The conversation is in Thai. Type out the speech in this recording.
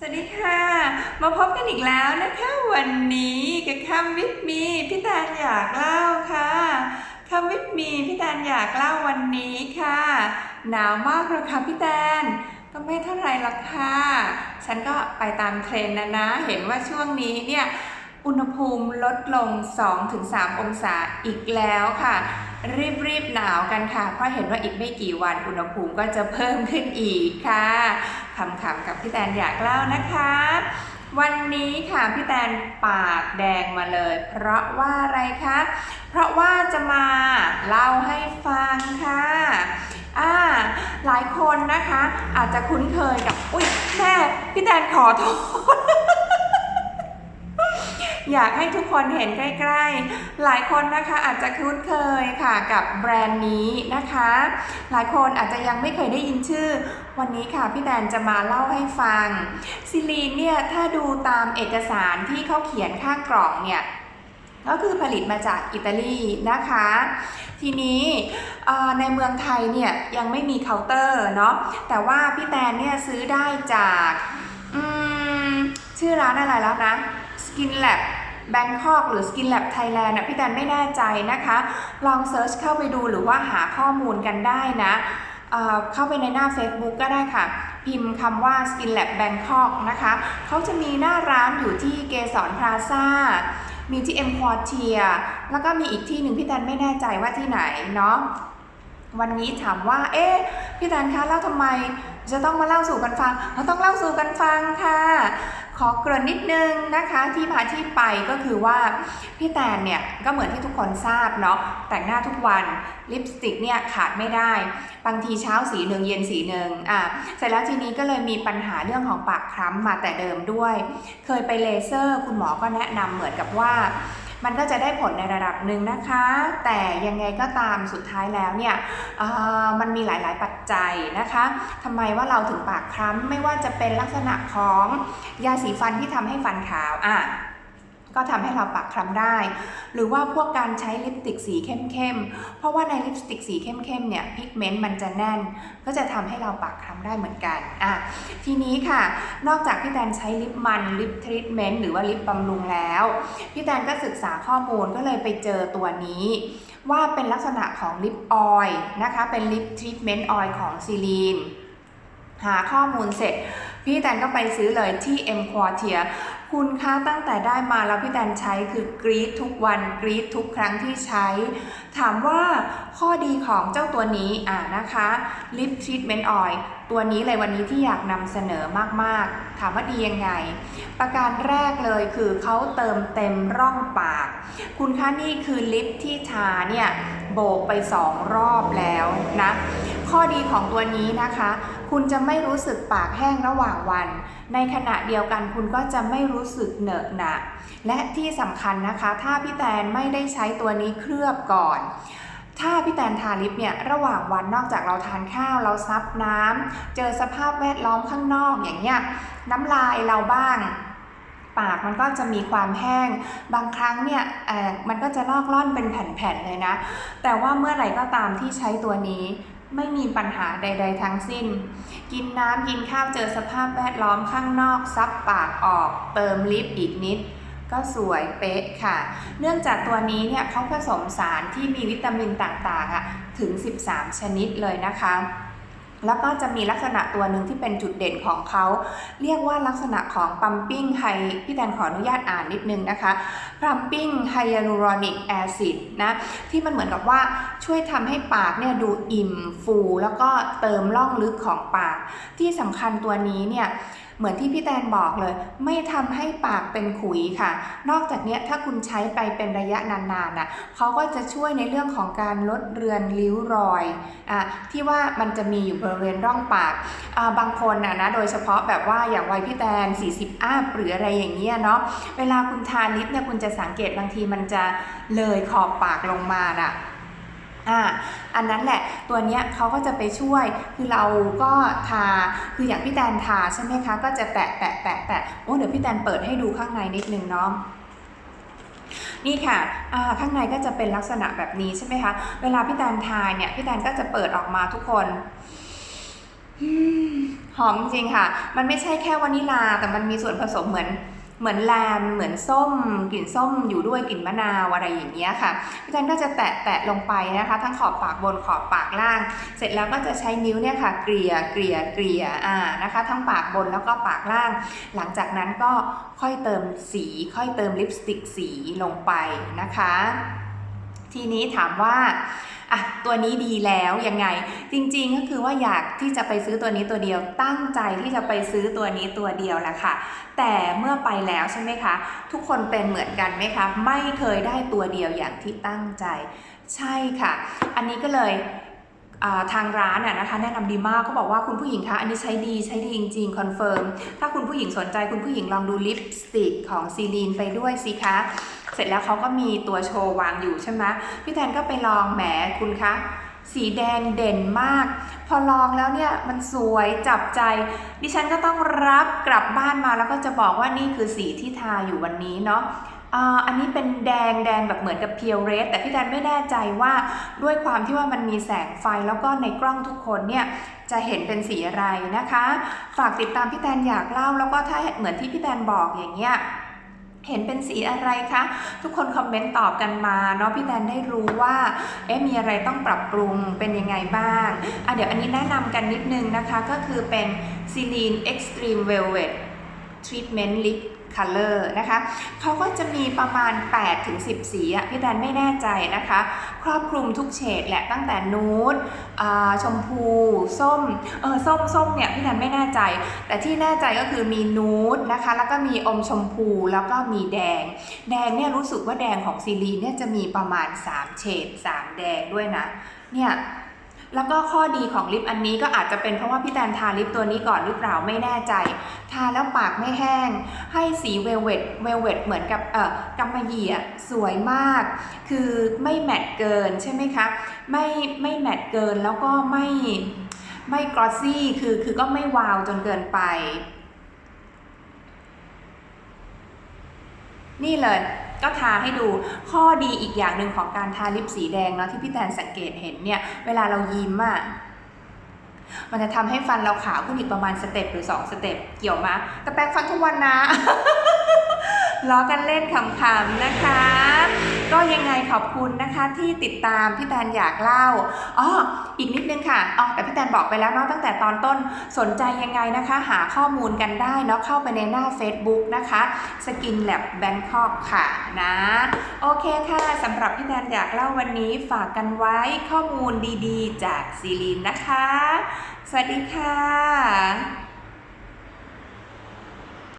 สวัสดีค่ะ มาพบกันอีกแล้วนะคะ วันนี้กับคำวิทมีพี่แตนอยากเล่าค่ะคำวิทมีพี่แตนอยากเล่าวันนี้ค่ะ หนาวมากเลยค่ะพี่แตนก็ไม่เท่าไรหรอกค่ะ ฉันก็ไปตามเทรนด์นะนะ เห็นว่าช่วงนี้เนี่ย อุณหภูมิลดลง 2-3 องศาอีกแล้วค่ะ รีบๆหนาวกันค่ะ เพราะเห็นว่าอีกไม่กี่วันอุณหภูมิก็จะเพิ่มขึ้นอีกค่ะคำๆกับพี่แตนอยากเล่านะคะ วันนี้ค่ะพี่แตนปากแดงมาเลย เพราะว่าอะไรคะ เพราะว่าจะมาเล่าให้ฟังค่ะอ่าหลายคนนะคะอาจจะคุ้นเคยกับ อุ้ยแม่พี่แตนขอโทษ อยากให้ทุกคนเห็นใกล้ ๆ หลายคนนะคะอาจจะคุ้นเคยค่ะกับแบรนด์นี้นะคะ หลายคนอาจจะยังไม่เคยได้ยินชื่อ วันนี้ค่ะพี่แดนจะมาเล่าให้ฟังซิลีนเนี่ยถ้าดูตามเอกสารที่เขาเขียนข้างกล่องเนี่ยก็คือผลิตมาจากอิตาลีนะคะ ทีนี้ในเมืองไทยเนี่ยยังไม่มีเคาน์เตอร์เนาะแต่ว่าพี่แตนเนี่ยซื้อได้จากชื่อร้านอะไรแล้วนะ Skin Lab Bangkok หรือ Skin Lab Thailand นะพี่แตนไม่แน่ใจนะคะ ลองเซิร์ชเข้าไปดูหรือว่าหาข้อมูลกันได้นะเเข้าไปในหน้า Facebook ก็ได้ค่ะ พิมพ์คำว่า Skin Lab Bangkok นะคะ เขาจะมีหน้าร้านอยู่ที่เกสรพลาซ่า มีที่ M Quartier แล้วก็มีอีกที่หนึ่งพี่แตนไม่แน่ใจว่าที่ไหนเนาะ วันนี้ถามว่า เอ๊ะ พี่แตนคะแล้วทำไม จะต้องมาเล่าสู่กันฟัง เราต้องเล่าสู่กันฟังค่ะ ขอเกริ่นนิดนึงนะคะที่มาที่ไปก็คือว่า พี่แตนเนี่ยก็เหมือนที่ทุกคนทราบเนาะแต่งหน้าทุกวันลิปสติกเนี่ยขาดไม่ได้ บางทีเช้าสีหนึ่งเย็นสีหนึ่งอะเสร็จแล้วทีนี้ก็เลยมีปัญหาเรื่องของปากคล้ำมาแต่เดิมด้วย เคยไปเลเซอร์ คุณหมอก็แนะนำเหมือนกับว่า มันก็จะได้ผลในระดับหนึ่งนะคะ แต่ยังไงก็ตามสุดท้ายแล้วเนี่ยมันมีหลาย ๆ ปัจจัยนะคะทำไมว่าเราถึงปากคล้ำไม่ว่าจะเป็นลักษณะของยาสีฟันที่ทำให้ฟันขาวอะ ก็ทำให้เราปากคล้ำได้ หรือว่าพวกการใช้ลิปสติกสีเข้มๆ เพราะว่าในลิปสติกสีเข้มๆเนี่ยพิกเมนต์มันจะแน่น ก็จะทำให้เราปากคล้ำได้เหมือนกันอะทีนี้ค่ะ นอกจากพี่แตนใช้ลิปมันลิปทรีทเมนต์หรือว่าลิปบำรุงแล้ว พี่แตนก็ศึกษาข้อมูลก็เลยไปเจอตัวนี้ว่าเป็นลักษณะของลิปออยล์นะคะ เป็นลิปทรีทเมนต์ออยล์ของซีลีน หาข้อมูลเสร็จ พี่แตนก็ไปซื้อเลยที่ M Quartier คุณคะตั้งแต่ได้มาแล้วพี่แตนใช้คือกรีดทุกวันกรีดทุกครั้งที่ใช้ ถามว่าข้อดีของเจ้าตัวนี้อ่านะคะ Lip Treatment Oil ตัวนี้เลยวันนี้ที่อยากนำเสนอมากๆ ถามว่าดียังไง ประการแรกเลยคือเขาเติมเต็มร่องปาก คุณคะนี่คือลิปที่ทาเนี่ยโบกไปสองรอบแล้วนะ ข้อดีของตัวนี้นะคะ คุณจะไม่รู้สึกปากแห้งระหว่างวัน ในขณะเดียวกันคุณก็จะไม่รู้สึกเหนอะหนะและที่สำคัญนะคะ ถ้าพี่แตนไม่ได้ใช้ตัวนี้เคลือบก่อน ถ้าพี่แตนทาลิปเนี่ยระหว่างวันนอกจากเราทานข้าวเราซับน้ำเจอสภาพแวดล้อมข้างนอกอย่างเงี้ยน้ำลายเราบ้างปากมันก็จะมีความแห้ง บางครั้งเนี่ยมันก็จะลอกล่อนเป็นแผ่นๆเลยนะ แต่ว่าเมื่อไหร่ก็ตามที่ใช้ตัวนี้ ไม่มีปัญหาใด ๆ ทั้งสิ้น กินน้ำกินข้าวเจอสภาพแวดล้อมข้างนอกซับปากออก เติมลิปอีกนิด ก็สวยเป๊ะค่ะ เนื่องจากตัวนี้เนี่ยเขาผสมสารที่มีวิตามินต่างๆอะถึง 13 ชนิดเลยนะคะ แล้วก็จะมีลักษณะตัวหนึ่งที่เป็นจุดเด่นของเขา เรียกว่าลักษณะของปัมปิ้งไฮพี่แตนขออนุญาตอ่านนิดนึงนะคะปัมปิ้งไฮยาลูรอนิกแอซิดนะที่มันเหมือนกับว่าช่วยทำให้ปากเนี่ยดูอิ่มฟู แล้วก็เติมร่องลึกของปาก ที่สำคัญตัวนี้เนี่ย เหมือนที่พี่แตนบอกเลย ไม่ทำให้ปากเป็นขุยค่ะ นอกจากนี้ถ้าคุณใช้ไปเป็นระยะนานๆน่ะเขาก็จะช่วยในเรื่องของการลดเรือนริ้วรอยอะที่ว่ามันจะมีอยู่บริเวณร่องปากอ่าบางคนน่ะนะโดยเฉพาะแบบว่าอย่างวัยพี่แตน 40อัพหรืออะไรอย่างเงี้ยเนาะเวลาคุณทาลิปเนี่ยคุณจะสังเกตบางทีมันจะเลยขอบปากลงมาน่ะ อ่าอันนั้นแหละตัวเนี้ยเขาก็จะไปช่วยคือเราก็ทาคืออย่างพี่แตนทาใช่ไหมคะก็จะแตะแตะแตะแตะโอ้เดี๋ยวพี่แตนเปิดให้ดูข้างในนิดนึงเนาะนี่ค่ะข้างในก็จะเป็นลักษณะแบบนี้ใช่ไหมคะ เวลาพี่แตนทาเนี่ยพี่แตนก็จะเปิดออกมาทุกคนหอมจริงค่ะ มันไม่ใช่แค่วานิลาแต่มันมีส่วนผสมเหมือน เหมือนแลมเหมือนส้ม กลิ่นส้มอยู่ด้วยกลิ่นมะนาวอะไรอย่างเงี้ยค่ะพี่แตนก็จะแตะแตะลงไปนะคะ ทั้งขอบปากบนขอบปากล่าง เสร็จแล้วก็จะใช้นิ้วเนี่ยค่ะเกลี่ยเกลี่ยเกลี่ยอ่านะคะ ทั้งปากบนแล้วก็ปากล่าง หลังจากนั้นก็ค่อยเติมสี ค่อยเติมลิปสติกสีลงไปนะคะ ทีนี้ถามว่าอะตัวนี้ดีแล้วยังไง จริงๆก็คือว่าอยากที่จะไปซื้อตัวนี้ตัวเดียวตั้งใจที่จะไปซื้อตัวนี้ตัวเดียวแหละค่ะ แต่เมื่อไปแล้วใช่ไหมคะ ทุกคนเป็นเหมือนกันไหมคะ ไม่เคยได้ตัวเดียวอย่างที่ตั้งใจ ใช่ค่ะ อันนี้ก็เลย ทางร้านน่ะนะคะแนะนำดีมากเขาบอกว่าคุณผู้หญิงคะอันนี้ใช้ดีใช้ดีจริงๆคอนเฟิร์มถ้าคุณผู้หญิงสนใจคุณผู้หญิงลองดูลิปสติกของซีลีนไปด้วยสิคะ เสร็จแล้วเขาก็มีตัวโชว์วางอยู่ใช่ไหมพี่แทนก็ไปลองแหมคุณคะ สีแดงเด่นมาก พอลองแล้วเนี่ยมันสวยจับใจ ดิฉันก็ต้องรับกลับบ้านมาแล้วก็จะบอกว่านี่คือสีที่ทาอยู่วันนี้เนาะ อันนี้เป็นแดงแดงแบบเหมือนกับเพียวเรสแต่พี่แทนไม่แน่ใจว่าด้วยความที่ว่ามันมีแสงไฟแล้วก็ในกล้องทุกคนเนี่ยจะเห็นเป็นสีอะไรนะคะ ฝากติดตามพี่แตนอยากเล่า แล้วก็ถ้าเหมือนที่พี่แตนบอกอย่างเงี้ยเห็นเป็นสีอะไรคะ ทุกคนคอมเมนต์ตอบกันมาเนาะพี่แตนได้รู้ว่าเอ๊ะมีอะไรต้องปรับปรุงเป็นยังไงบ้างอะเดี๋ยวอันนี้แนะนำกันนิดนึงนะคะก็คือเป็น Celine Extreme Velvet Treatment Lip Color นะคะเขาก็จะมีประมาณ 8 ถึง 10 สีอะพี่แตนไม่แน่ใจนะคะ ครอบคลุมทุกเฉดแหละตั้งแต่นูดชมพู ส้ม เออส้มส้มเนี่ยพี่แตนไม่แน่ใจ แต่ที่แน่ใจก็คือมีนูดนะคะ แล้วก็มีอมชมพูแล้วก็มีแดง แดงเนี่ยรู้สึกว่าแดงของซีรีเนี่ยจะมีประมาณ 3 เฉด 3 แดงด้วยนะ เนี่ย แล้วก็ข้อดีของลิปอันนี้ก็อาจจะเป็นเพราะว่าพี่แตนทาลิปตัวนี้ก่อนหรือเปล่าไม่แน่ใจ ทาแล้วปากไม่แห้ง ให้สีเวลเวตเวลเวตเหมือนกับเอ่อกำมะหยี่อะสวยมาก คือไม่แมตต์เกินใช่ไหมคะ ไม่ไม่แมตต์เกินแล้วก็ไม่ไม่กรอสซี่คือคือก็ไม่วาวจนเกินไป นี่เลย ก็ทาให้ดูข้อดีอีกอย่างหนึ่งของการทาลิปสีแดงเนาะที่พี่แตนสังเกตเห็นเนี่ยเวลาเรายิ้มอะ่ะมันจะทำให้ฟันเราขาวขึ้นอีกประมาณสเต็ปหรือ 2 สเต็ปเกี่ยวมะแต่แปรงฟันทุกวันนะ ล้อกันเล่นขำๆนะคะ ก็ยังไงขอบคุณนะคะที่ติดตามพี่แตนอยากเล่าอ๋ออีกนิดนึงค่ะอ๋อแต่พี่แตนบอกไปแล้วเนาะตั้งแต่ตอนต้นสนใจยังไงนะคะ หาข้อมูลกันได้เนาะเข้าไปในหน้า Facebook นะคะ Skin Lab Bangkok ค่ะนะโอเคค่ะสำหรับพี่แตนอยากเล่าวันนี้ฝากกันไว้ข้อมูลดีๆ จากซีลีนนะคะ สวัสดีค่ะ